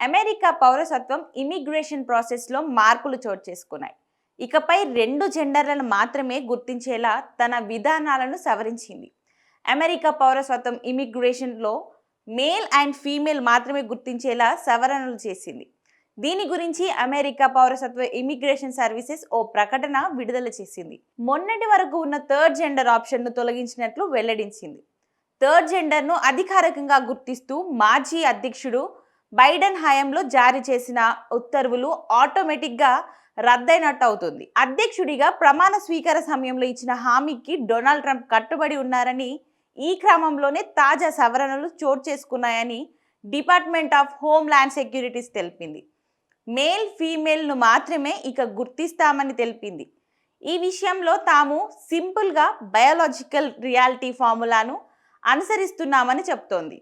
America పౌరసత్వం immigration ప్రాసెస్లో మార్పులు చోటు చేసుకున్నాయి. ఇకపై రెండు జెండర్లను మాత్రమే గుర్తించేలా తన విధానాలను సవరించింది. అమెరికా పౌరసత్వం ఇమిగ్రేషన్లో మేల్ అండ్ ఫీమేల్ మాత్రమే గుర్తించేలా సవరణలు చేసింది. దీని గురించి అమెరికా పౌరసత్వ ఇమిగ్రేషన్ సర్వీసెస్ ఓ ప్రకటన విడుదల చేసింది. మొన్నటి వరకు ఉన్న థర్డ్ జెండర్ ఆప్షన్ను తొలగించినట్లు వెల్లడించింది. థర్డ్ జెండర్ను అధికారికంగా గుర్తిస్తూ మాజీ అధ్యక్షుడు బైడెన్ హయాంలో జారీ చేసిన ఉత్తర్వులు ఆటోమేటిక్గా రద్దయినట్టు అవుతుంది అధ్యక్షుడిగా ప్రమాణ స్వీకార సమయంలో ఇచ్చిన హామీకి డొనాల్డ్ ట్రంప్ కట్టుబడి ఉన్నారని ఈ క్రమంలోనే తాజా సవరణలు చోటు చేసుకున్నాయని department of homeland securities తెలిపింది. మేల్ ఫీమేల్ను మాత్రమే ఇక గుర్తిస్తామని తెలిపింది. ఈ విషయంలో తాము సింపుల్గా బయాలజికల్ రియాలిటీ ఫార్ములాను అనుసరిస్తున్నామని చెప్తోంది.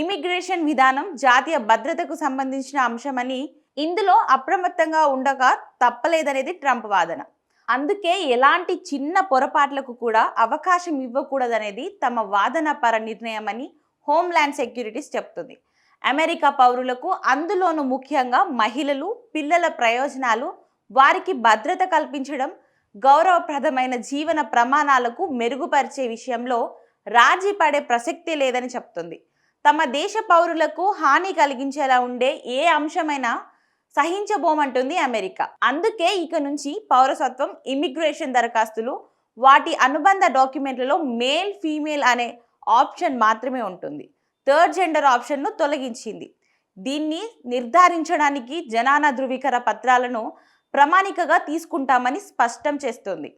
ఇమిగ్రేషన్ విధానం జాతీయ భద్రతకు సంబంధించిన అంశమని ఇందులో అప్రమత్తంగా ఉండక తప్పలేదనేది ట్రంప్ వాదన. అందుకే ఎలాంటి చిన్న పొరపాట్లకు కూడా అవకాశం ఇవ్వకూడదనేది తమ వాదన పర నిర్ణయమని హోమ్ల్యాండ్ సెక్యూరిటీస్ చెప్తుంది. అమెరికా పౌరులకు అందులోనూ ముఖ్యంగా మహిళలు పిల్లల ప్రయోజనాలు వారికి భద్రత కల్పించడం గౌరవప్రదమైన జీవన ప్రమాణాలకు మెరుగుపరిచే విషయంలో రాజీ పడే ప్రసక్తి లేదని చెప్తుంది. తమ దేశ పౌరులకు హాని కలిగించేలా ఉండే ఏ అంశమైనా సహించబోమంటుంది అమెరికా. అందుకే ఇక నుంచి పౌరసత్వం ఇమిగ్రేషన్ దరఖాస్తులు వాటి అనుబంధ డాక్యుమెంట్లలో మేల్ ఫీమేల్ అనే ఆప్షన్ మాత్రమే ఉంటుంది. థర్డ్ జెండర్ ఆప్షన్ను తొలగించింది. దీన్ని నిర్ధారించడానికి జనాన ధృవీకర పత్రాలను ప్రామాణికగా తీసుకుంటామని స్పష్టం చేస్తుంది.